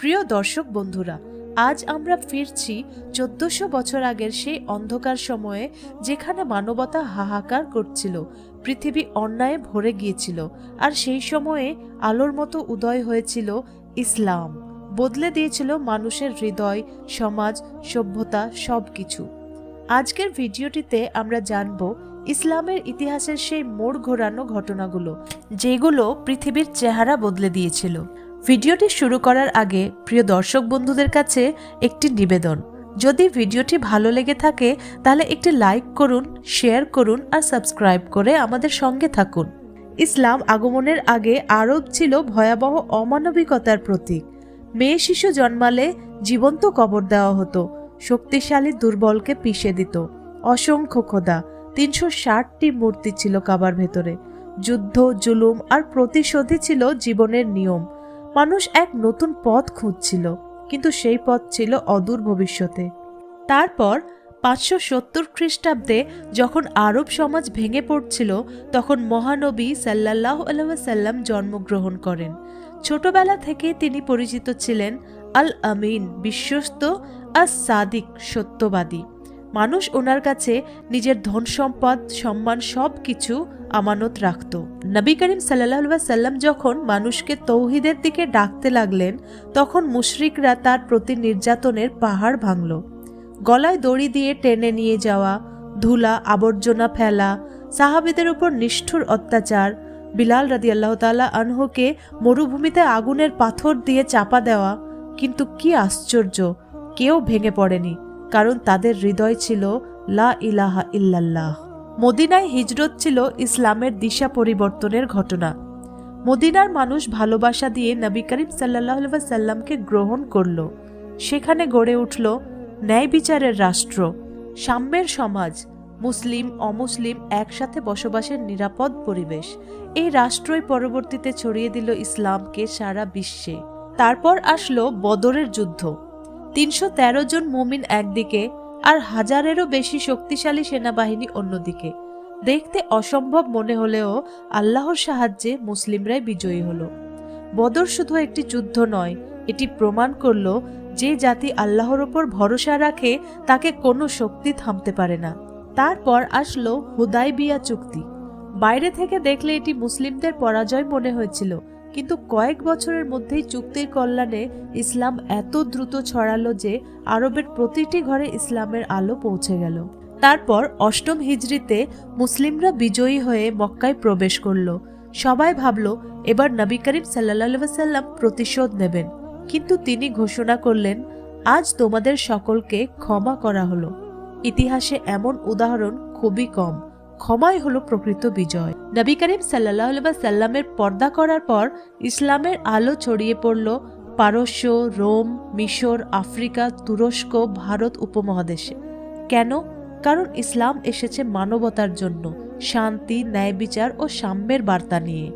প্রিয় দর্শক বন্ধুরা, আজ আমরা ফিরছি চোদ্দশো বছর আগের সেই অন্ধকার সময়ে যেখানে মানবতা হাহাকার করছিল, পৃথিবী অন্যায়ে ভরে গিয়েছিল আর সেই সময়ে আলোর মতো উদয় হয়েছিল ইসলাম। বদলে দিয়েছিল মানুষের হৃদয়, সমাজ, সভ্যতা সব কিছু আজকের ভিডিওটিতে আমরা জানব ইসলামের ইতিহাসের সেই মোড় ঘোরানো ঘটনাগুলো, যেগুলো পৃথিবীর চেহারা বদলে দিয়েছিল। ভিডিওটি শুরু করার আগে প্রিয় দর্শক বন্ধুদের কাছে একটি নিবেদন। যদি ভিডিওটি ভালো লেগে থাকে, তাহলে একটি লাইক করুন, শেয়ার করুন আর সাবস্ক্রাইব করে আমাদের সঙ্গে থাকুন। ইসলাম আগমনের আগে আরব ছিল ভয়াবহ অমানবিকতার প্রতীক। মেয়ে শিশু জন্মালে জীবন্ত কবর দেওয়া হতো, শক্তিশালী দুর্বলকে পিষে দিত। অসংখ্য খোদা, তিনশো ষাটটি মূর্তি ছিল কাবার ভেতরে। যুদ্ধ, জুলুম আর প্রতিশোধই ছিল জীবনের নিয়ম। মানুষ এক নতুন পথ খুঁজছিল, কিন্তু সেই পথ ছিল অদূর ভবিষ্যতে। তারপর পাঁচশো সত্তর খ্রিস্টাব্দে যখন আরব সমাজ ভেঙে পড়ছিল, তখন মহানবী সাল্লাহ সাল্লাম জন্মগ্রহণ করেন। ছোটবেলা থেকে তিনি পরিচিত ছিলেন আল আমিন বিশ্বস্ত আর সাদিক সত্যবাদী। মানুষ ওনার কাছে নিজের ধন সম্পদ সম্মান সব কিছু আমানত রাখত। নবী করিম সাল্লাহ সাল্লাম যখন মানুষকে তৌহিদের দিকে ডাকতে লাগলেন, তখন মুশরিকরা তার প্রতি নির্যাতনের পাহাড় ভাঙল। গলায় দড়ি দিয়ে টেনে নিয়ে যাওয়া, ধুলা, আবর্জনা ফেলা, সাহাবিদের উপর নিষ্ঠুর অত্যাচার, বিলাল রাদি আল্লাহ তালা আনহুকে মরুভূমিতে আগুনের পাথর দিয়ে চাপা দেওয়া, কিন্তু কি আশ্চর্য, কেউ ভেঙে পড়েনি, কারণ তাদের হৃদয় ছিল লা ইলাহা ইল্লাল্লাহ। মদিনায় হিজরত ছিল ইসলামের দিশা পরিবর্তনের ঘটনা। মদিনার মানুষ ভালোবাসা দিয়ে নবী করিম সাল্লাহ সাল্লামকে গ্রহণ করল। সেখানে গড়ে উঠল ন্যায় বিচারের রাষ্ট্র। সাম্যের সমাজ, মুসলিম, অমুসলিম একসাথে বসবাসের নিরাপদ পরিবেশ। এই রাষ্ট্রই পরবর্তীতে ছড়িয়ে দিল ইসলামকে সারা বিশ্বে। তারপর আসলো বদরের যুদ্ধ। তিনশো তেরো জন মুমিন একদিকে আর হাজারেরও বেশি শক্তিশালী সেনাবাহিনী অন্যদিকে। দেখতে অসম্ভব মনে হলেও আল্লাহর সাহায্যে মুসলিমরাই বিজয়ী হলো। বদর শুধু একটি যুদ্ধ নয়, এটি প্রমাণ করল যে জাতি আল্লাহর ওপর ভরসা রাখে, তাকে কোনো শক্তি থামতে পারে না। তারপর আসলো হুদাইবিয়া চুক্তি। বাইরে থেকে দেখলে এটি মুসলিমদের পরাজয় মনে হয়েছিল কিন্তু কয়েক বছরের মধ্যেই চুক্তির কল্যাণে ইসলাম এত দ্রুত ছড়ালো যে আরবের প্রতিটি ঘরে ইসলামের আলো পৌঁছে গেল। তারপর অষ্টম হিজড়িতে মুসলিমরা বিজয়ী হয়ে মক্কায় প্রবেশ করল। সবাই ভাবল, এবার নবী করিম সাল্লা সাল্লাম প্রতিশোধ নেবেন। কিন্তু তিনি ঘোষণা করলেন, আজ তোমাদের সকলকে ক্ষমা করা হলো। ইতিহাসে এমন উদাহরণ খুবই কম। ক্ষমাই হলো প্রকৃত বিজয়। নবী করিম সাল্লাহ সাল্লামের পর্দা করার পর ইসলামের আলো ছড়িয়ে পড়ল পারস্য, রোম, মিশর, আফ্রিকা, তুরস্ক, ভারত উপমহাদেশে। কেন? কারণ ইসলাম এসেছে মানবতার জন্য, শান্তি ন্যায় বিচার ও সাম্যের বার্তা নিয়ে।